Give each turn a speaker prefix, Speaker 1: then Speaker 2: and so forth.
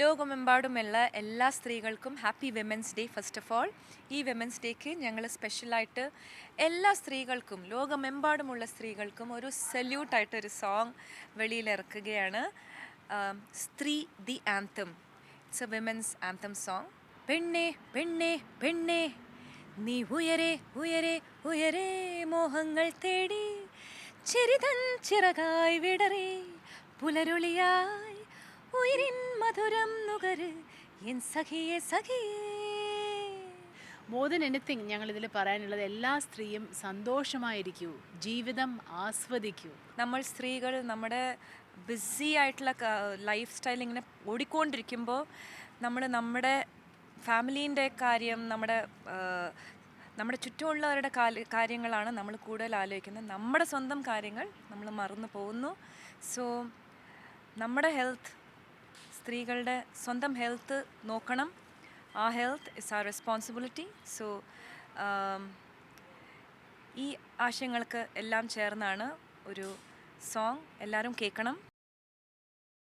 Speaker 1: ലോകമെമ്പാടുമുള്ള എല്ലാ സ്ത്രീകൾക്കും happy women's day first of all. ഈ വിമൻസ് ഡേക്ക് ഞങ്ങൾ സ്പെഷ്യലായിട്ട് എല്ലാ സ്ത്രീകൾക്കും ലോകമെമ്പാടുമുള്ള സ്ത്രീകൾക്കും ഒരു സല്യൂട്ടായിട്ട് ഒരു song വെളിയിലിറക്കുകയാണ്. Sthree the anthem. It's a women's anthem song. പെണ്ണേ പെണ്ണേ പെണ്ണേ നീ ഉയരെ ഉയരെ ഉയരെ മോഹങ്ങൾ തേടി ചിരിതൻ ചിറകായി വിടറി പുലരുളിയായി ഉയരിൻ മധുരം നുകര് എൻ സഖിയെ സഖിയേ
Speaker 2: മോർ ദൻ എനിത്തിങ് ഞങ്ങൾ ഇതിൽ പറയാനുള്ളത് എല്ലാ സ്ത്രീയും സന്തോഷമായിരിക്കൂ ജീവിതം ആസ്വദിക്കൂ.
Speaker 1: നമ്മൾ സ്ത്രീകൾ നമ്മുടെ ബിസി ആയിട്ടുള്ള ലൈഫ് സ്റ്റൈൽ ഇങ്ങനെ ഓടിക്കൊണ്ടിരിക്കുമ്പോൾ നമ്മൾ നമ്മുടെ ഫാമിലീന്റെ കാര്യം നമ്മുടെ നമ്മുടെ ചുറ്റുമുള്ളവരുടെ കാര്യങ്ങളാണ് നമ്മൾ കൂടുതൽ ആലോചിക്കുന്നത്. നമ്മുടെ സ്വന്തം കാര്യങ്ങൾ നമ്മൾ മറന്നു പോകുന്നു. സോ നമ്മുടെ ഹെൽത്ത് സ്ത്രീകളുടെ സ്വന്തം ഹെൽത്ത് നോക്കണം. ആ health is our responsibility so ഈ ആശയങ്ങൾക്ക് എല്ലാം ചേർന്നാണ് ഒരു സോങ് എല്ലാവരും കേൾക്കണം.